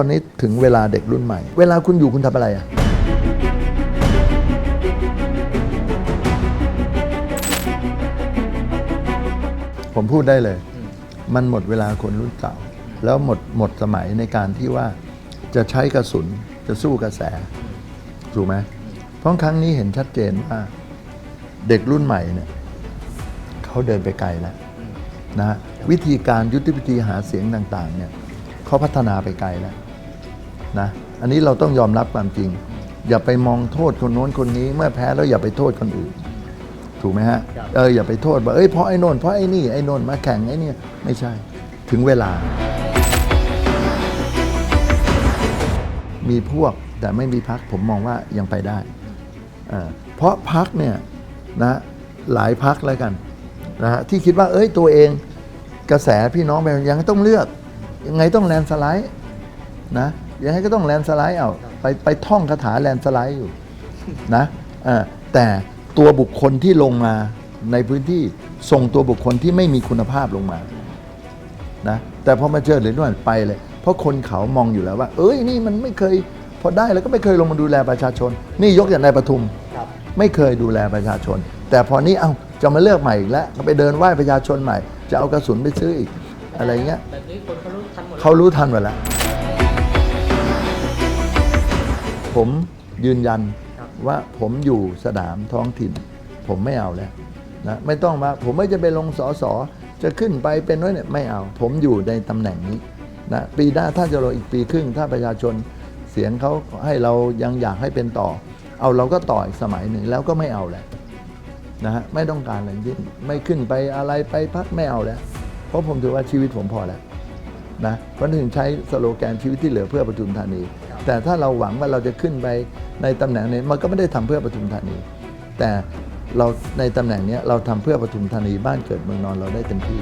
ตอนนี้ถึงเวลาเด็กรุ่นใหม่ เวลาคุณอยู่คุณทำอะไรอะผมพูดได้เลย มันหมดเวลาคนรุ่นเก่า แล้วหมดหมดสมัยในการที่ว่าจะใช้กระสุนจะสู้กระแส ถูกไหมเพราะครั้งนี้เห็นชัดเจนว่าเด็กรุ่นใหม่เนี่ยเขาเดินไปไกลแล้วนะฮะวิธีการยุทธวิธีหาเสียงต่าง ๆ เนี่ยเขาพัฒนาไปไกลแล้ว นะอันนี้เราต้องยอมรับความจริง อย่าไปมองโทษคนโน้นคนนี้ เมื่อแพ้แล้วอย่าไปโทษคนอื่น ถูกไหมฮะครับเอออย่าไปโทษว่าเอ้ยเพราะไอ้โน่นเพราะไอ้นี่ไอ้โน่นมาแข่งไอ้นี่ไม่ใช่ถึงเวลา มีพวกแต่ไม่มีพักผมมองว่ายังไปได้เอ่อเพราะพักเนี่ยนะหลายพักแล้วกันนะฮะที่คิดว่าเอ้ยตัวเองกระแสพี่น้องไปยังต้องเลือก ยังไงต้องแลนด์สไลด์นะ ยังไงก็ต้องแลนด์สไลด์เอาไปไปท่องคาถาแลนด์สไลด์อยู่นะเอ่อแต่ตัวบุคคลที่ลงมาในพื้นที่ส่งตัวบุคคลที่ไม่มีคุณภาพลงมานะแต่พอมาเจอเหรียญด่วนไปเลย เพราะคนเขามองอยู่แล้วว่า เอ้ยนี่มันไม่เคยพอได้แล้วก็ไม่เคยลงมาดูแลประชาชน นี่ยกอย่างนายปทุมครับไม่เคยดูแลประชาชน แต่พอนี้เอ้าจะมาเลือกใหม่อีกแล้วก็ไปเดินไหว้ประชาชนใหม่ จะเอากระสุนไปซื้ออีกอะไรเงี้ยแบบนี้คนเขารู้ทันหมดเขารู้ทันหมดแล้ว ผมยืนยันว่าผมอยู่สนามท้องถิ่น ผมไม่เอาแล้วนะไม่ต้องมาผมไม่จะไปลงสอสอจะขึ้นไปเป็นน้อยเนี่ยไม่เอา ผมอยู่ในตำแหน่งนี้นะปีหน้าถ้าจะรออีกปีครึ่ง ถ้าประชาชนเสียงเขาให้เรายังอยากให้เป็นต่อ เอาเราก็ต่ออีกสมัยหนึ่งแล้วก็ไม่เอาแล้วนะฮะไม่ต้องการอะไรยิ่งไม่ขึ้นไปอะไรไปพักไม่เอาแล้ว เพราะผมถือว่าชีวิตผมพอแล้วนะเพราะถึงใช้สโลแกนชีวิตที่เหลือเพื่อปทุมธานี แต่ถ้าเราหวังว่าเราจะขึ้นไปในตำแหน่งนี้มันก็ไม่ได้ทำเพื่อปทุมธานี แต่เราในตำแหน่งเนี้ยเราทำเพื่อปทุมธานีบ้านเกิดเมืองนอนเราได้เต็มที่